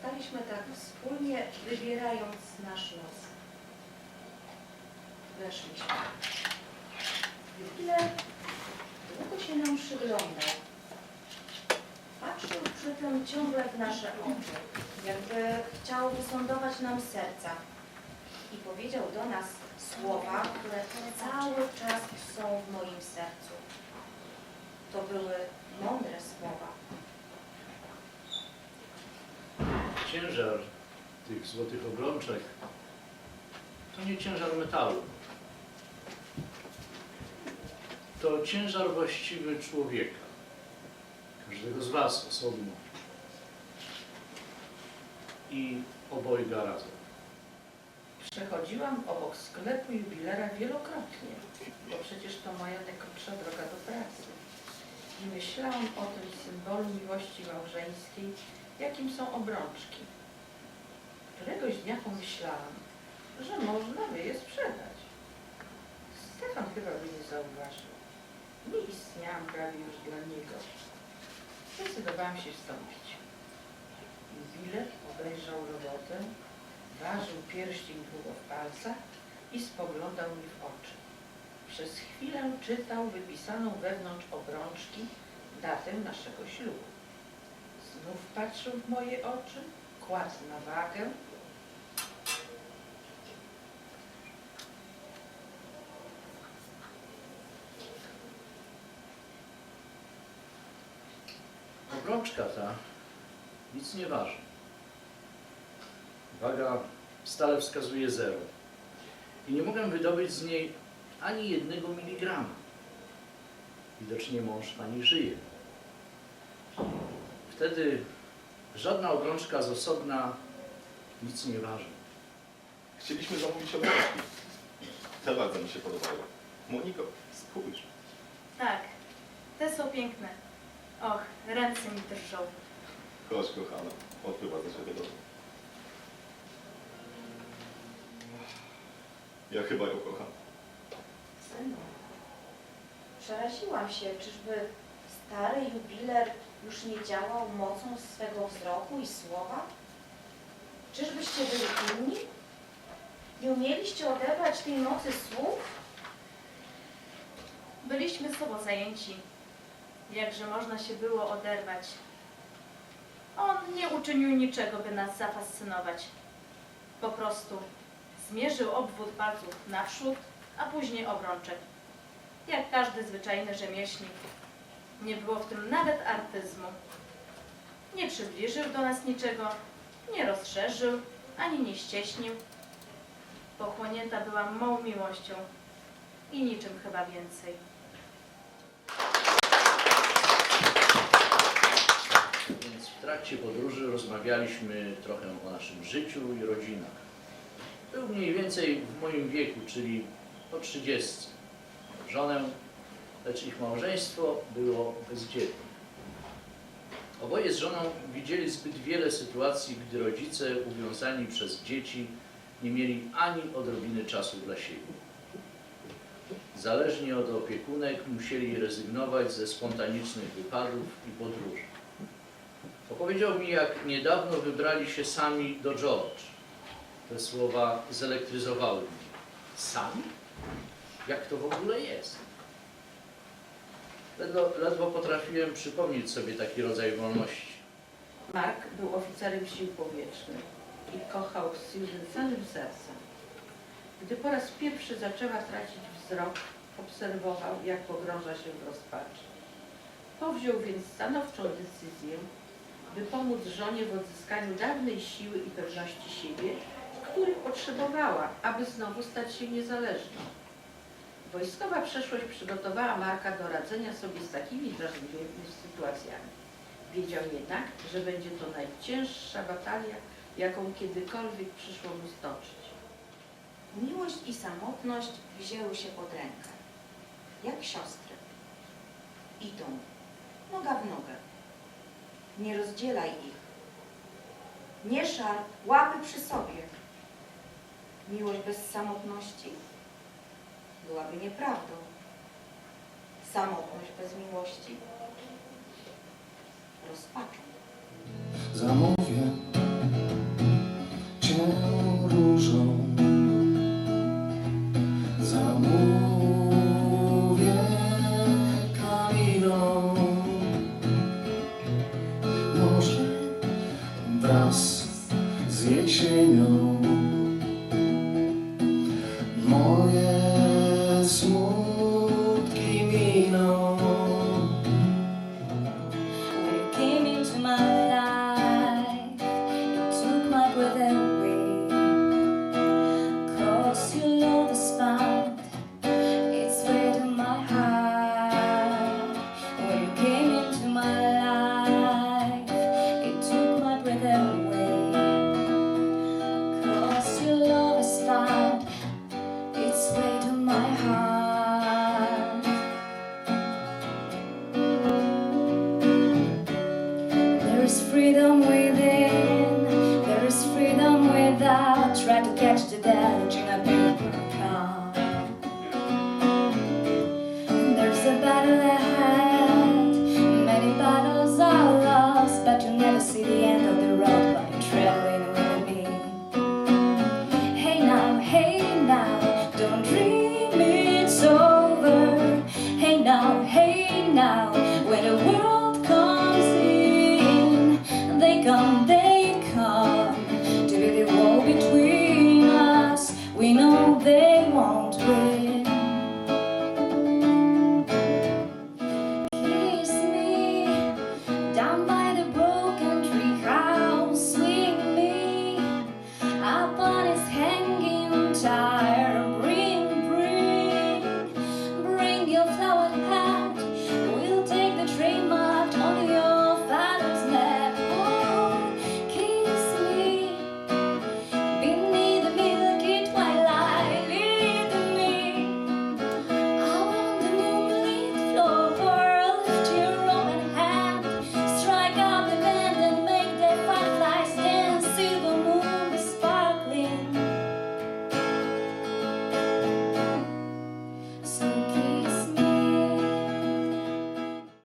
Staliśmy tak wspólnie, wybierając nasz los. Weszliśmy. Chwilę długo się nam przyglądał. Patrzył przy tym ciągle w nasze oczy, jakby chciał wysądować nam serca. I powiedział do nas słowa, które cały czas są w moim sercu. To były mądre słowa. Ciężar tych złotych obrączek to nie ciężar metalu. To ciężar właściwy człowieka. Każdego z Was osobno. I obojga razem. Przechodziłam obok sklepu jubilera wielokrotnie, bo przecież to moja najkrótsza droga do pracy. I myślałam o tym symbolu miłości małżeńskiej, jakim są obrączki. Któregoś dnia pomyślałam, że można by je sprzedać. Stefan chyba by nie zauważył. Nie istniałam prawie już dla niego. Zdecydowałam się wstąpić. Jubiler obejrzał robotę, ważył pierścień długo w palcach i spoglądał mi w oczy. Przez chwilę czytał wypisaną wewnątrz obrączki datę naszego ślubu. Znów patrzył w moje oczy, kładł na wagę. Obrączka ta nic nie waży. Waga stale wskazuje zero. I nie mogę wydobyć z niej ani jednego miligrama. Widocznie mąż pani żyje. Wtedy żadna obrączka z osobna nic nie waży. Chcieliśmy zamówić obrączki. Te bardzo mi się podobały. Moniko, spójrz. Tak, te są piękne. Och, ręce mi drżą. Chodź, kochana. Odprowadzę cię do domu. Ja chyba ją kocham. Synu, przeraziłam się, czyżby stary jubiler już nie działał mocą swego wzroku i słowa? Czyżbyście byli inni? Nie umieliście odebrać tej mocy słów? Byliśmy sobą zajęci. Jakże można się było oderwać. On nie uczynił niczego, by nas zafascynować. Po prostu zmierzył obwód palców naprzód, a później obrączek. Jak każdy zwyczajny rzemieślnik. Nie było w tym nawet artyzmu. Nie przybliżył do nas niczego, nie rozszerzył, ani nie ścieśnił. Pochłonięta byłam mą miłością i niczym chyba więcej. Więc w trakcie podróży rozmawialiśmy trochę o naszym życiu i rodzinach. Był mniej więcej w moim wieku, czyli po 30. Miał Żonę, lecz ich małżeństwo było bezdzietne. Oboje z żoną widzieli zbyt wiele sytuacji, gdy rodzice uwiązani przez dzieci nie mieli ani odrobiny czasu dla siebie. Zależnie od opiekunek musieli rezygnować ze spontanicznych wypadów i podróży. Opowiedział mi, jak niedawno wybrali się sami do George. Te słowa zelektryzowały mnie. Sami? Jak to w ogóle jest? Ledwo, ledwo potrafiłem przypomnieć sobie taki rodzaj wolności. Mark był oficerem sił powietrznych i kochał Susan całym sercem. Gdy po raz pierwszy zaczęła tracić wzrok, obserwował, jak pogrąża się w rozpaczy. Powziął więc stanowczą decyzję, by pomóc żonie w odzyskaniu dawnej siły i pewności siebie, których potrzebowała, aby znowu stać się niezależną. Wojskowa przeszłość przygotowała Marka do radzenia sobie z takimi drażliwymi sytuacjami. Wiedział jednak, że będzie to najcięższa batalia, jaką kiedykolwiek przyszło mu stoczyć. Miłość i samotność wzięły się pod rękę, jak siostry. Idą, noga w nogę. Nie rozdzielaj ich. Nie szarp, łapy przy sobie. Miłość bez samotności byłaby nieprawdą. Samotność bez miłości rozpaczą. Zamówię cię różą. you,